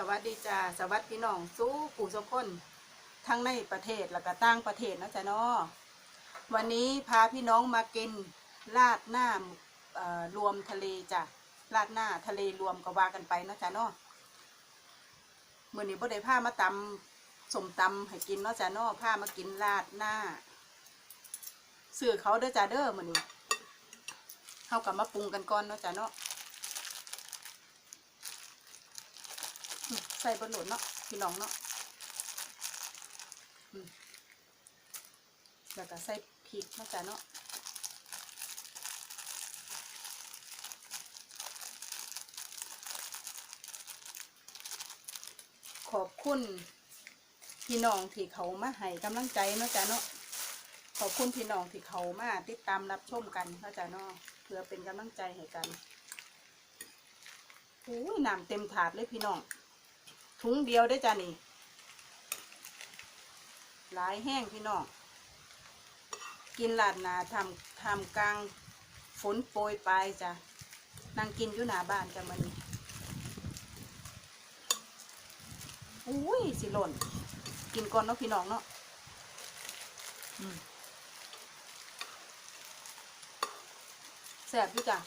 สวัสดีจ้าสวัสดีน้องสู้ปู่สุคนทั้งในประเทศแล้วก็ต่างประเทศนะจ๊ะเนาะวันนี้พาพี่น้องมากินราดหน้ารวมทะเลจ้ะราดหน้าทะเลรวมก็ว่ากันไปนะจ๊ะเนาะมื่อนี้บ่ได้พามาตำสมตำให้กินเนาะจ๊ะเนาะพามากินราดหน้าซื้อเขาเด้อจ้าเด้อมื่อนี้เขากับมาปรุงกันก่อนเนาะจ้ะเนาะ ใส่บนหนุนเนาะพี่น้องเนาะแล้วก็ใส่พริกนาะจ๊ะเนาะขอบคุณพี่น้องที่เขามาให้กำลังใจนะจ๊ะเนาะขอบคุณพี่น้องที่เขามาติดตามรับชมกันนะจ๊ะเนาะเพื่อเป็นกำลังใจให้กันโอ้ยน้ำเต็มถาดเลยพี่น้อง ถุงเดียวได้จ้ะนี่ หลายแห้งพี่น้อง กินหลาดหนาทำทำกลางฝนโปรยปลายจ้ะนั่งกินอยู่หนาบ้านจ้ะมันอุ้ยสิหล่น กินก่อนเนาะพี่น้องเนาะอืมแซ่บอยู่จ้ะ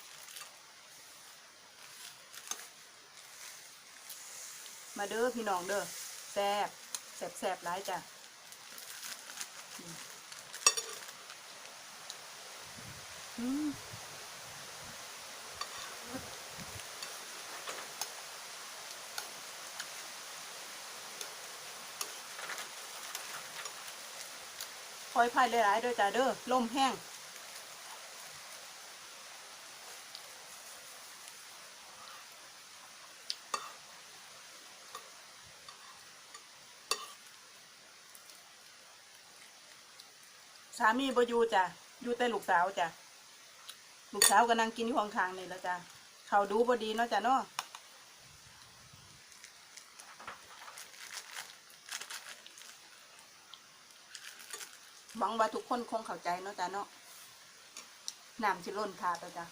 มาเด้อพี่น้องเด้อแซ่บแซ่บแซ่บหลายจ้ะอืมอืมคอยพายหลายๆด้อจ้ะเด้อลมแห้ง สามีบ่อยู่จ้ะอยู่แต่ลูกสาวจ้ะลูกสาวก็นั่งกินอยู่ข้างๆนี่แล้วจ้ะเขาดูบ่ดีเนาะจ้ะเนาะหวังว่าทุกคนคงเข้าใจเนาะจ้ะเนาะน้ำสิล้นถาดแล้วจ้ะ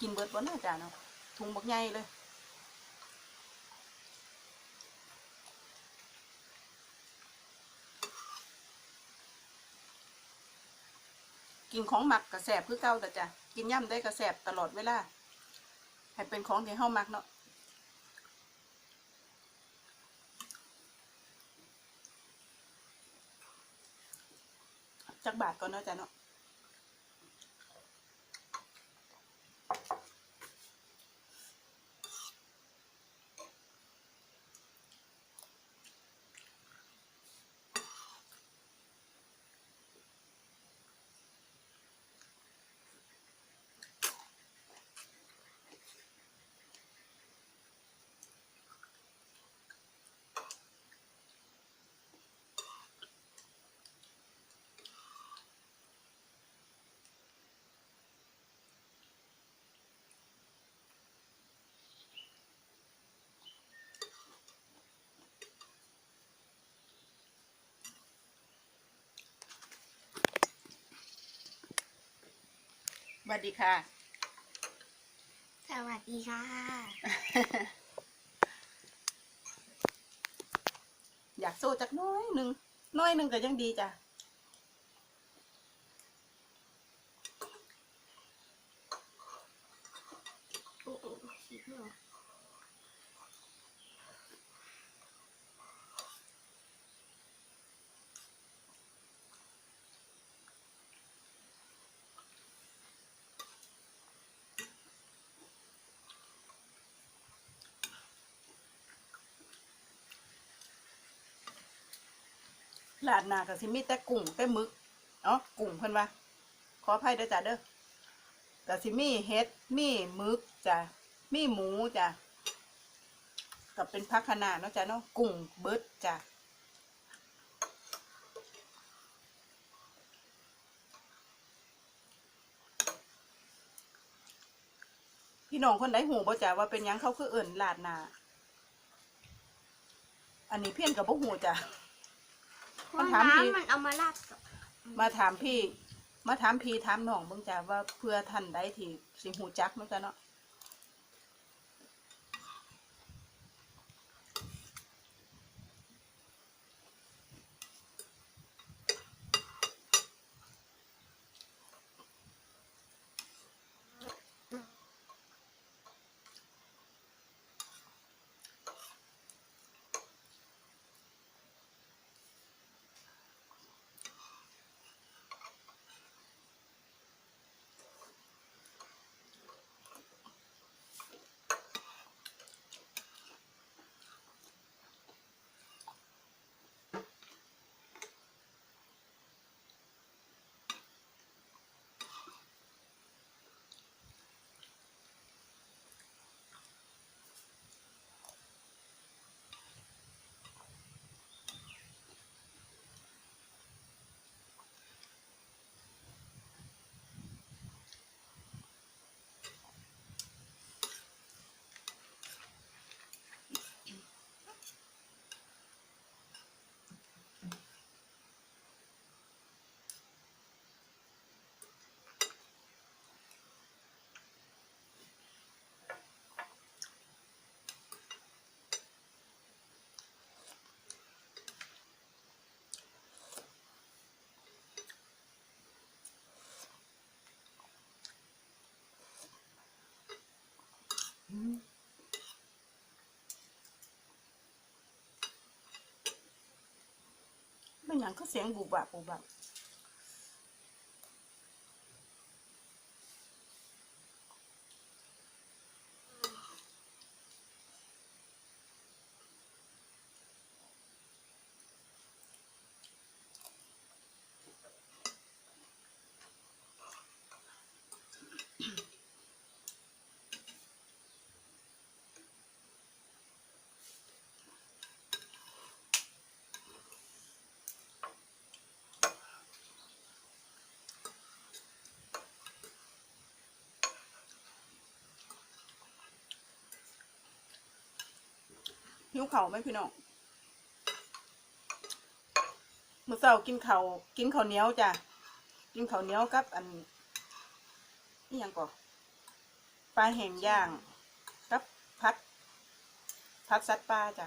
กินเบิดบ่เนาะจ้ะเนาะถุงบักใหญ่เลย กินของหมักกระแสบคือเก่าแต่จ้ะกินย่ำได้กระแสบตลอดเวลาให้เป็นของที่เฮามักเนาะจักบาทก่อนเนาะจ้ะเนาะ วัสดีค่ะ สวัสดีค่ะ อยากโซ่จักหน้อยหนึ่งหน้อยหนึ่งก็ยังดีจ้ะ โอ้โหฉีกไม่ออก ลาดนาก็สิมีแต่กุ้งแต่มึกเนาะกุ้งเพิ่นว่า ขออภัยด้อจ้ะเด้อก็สิมีเห็ดมีมึกจ้ะมีหมูจ้ะกับเป็นพักขนาดเนาะจ้ะเนาะกุ้งเบิดจ้ะพี่น้องคนไหนหูบ่จ้ะว่าเป็นยังเขาคือเอิ่นลาดนา อันนี้เพี้ยนกับบ่หูจ้ะ เพราะถามพี่ น้ำมันเอามาราดกับมาถามพี่ มาถามพี่ถามน้องเบิ่งจ้ะว่าเพื่อท่านใดที่สิหูจักเนาะจ้ะเนาะ ไม่หยังก็เสียงบุบบับบุบบับ หิวเข่าไหมพี่น้องมื้อเช้ากินเข้ากินข้าวเหนียวจ้ะกินข้าวเหนียวกับอันนี่ยังก่อปลาแห้งย่างกับพัดพัดสัตว์ปลาจ้ะ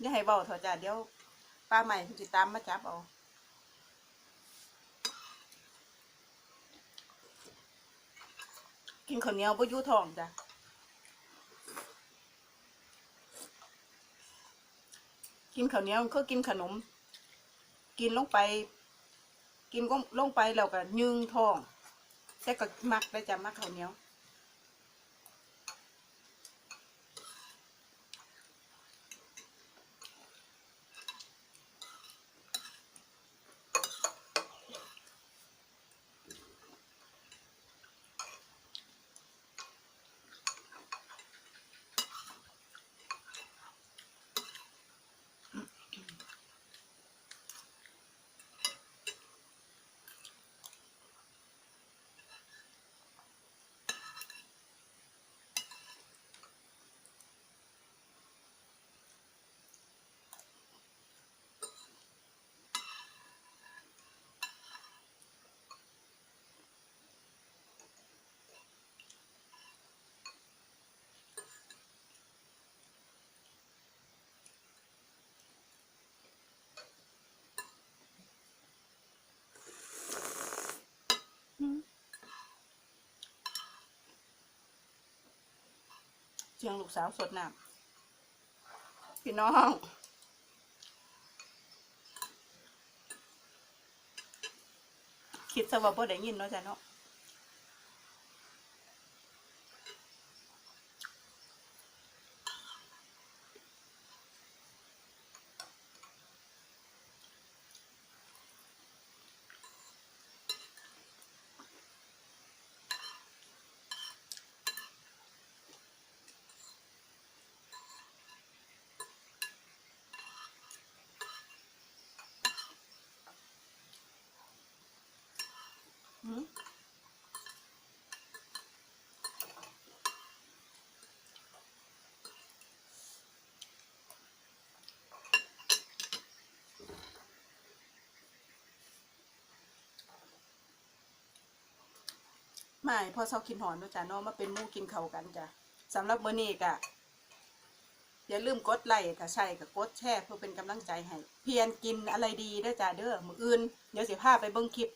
อย่าให้เบาเถอะจ้ะเดี๋ยวปลาใหม่คุณจิตามมาจับเอากินข้าวเหนียวบ่ยู่ท้องจ้ะ กินข้าวเหนียวก็กินขนม กินลงไป กินก็ลงไปแล้วก็ยืงท้องแต่ก็มักได้จ้ะมักข้าวเหนียว เสียงลูกสาวสดน้ำพี่น้อง คิดซะว่าบ่ได้ยินเนาะจ้ะเนาะ มาให้พ่อเซากินหอนด้วยจ้ะเนาะมาเป็นมู่กินเขากันจ้ะสำหรับมื้อนี้ก็อย่าลืมกดไลค์ถ้าใช่ก็กดแชร์เพื่อเป็นกำลังใจให้ เพียรกินอะไรดีด้วยจ้ะเด้อมื้ออื่นเดี๋ยวสิพาไปเบิ่งคลิป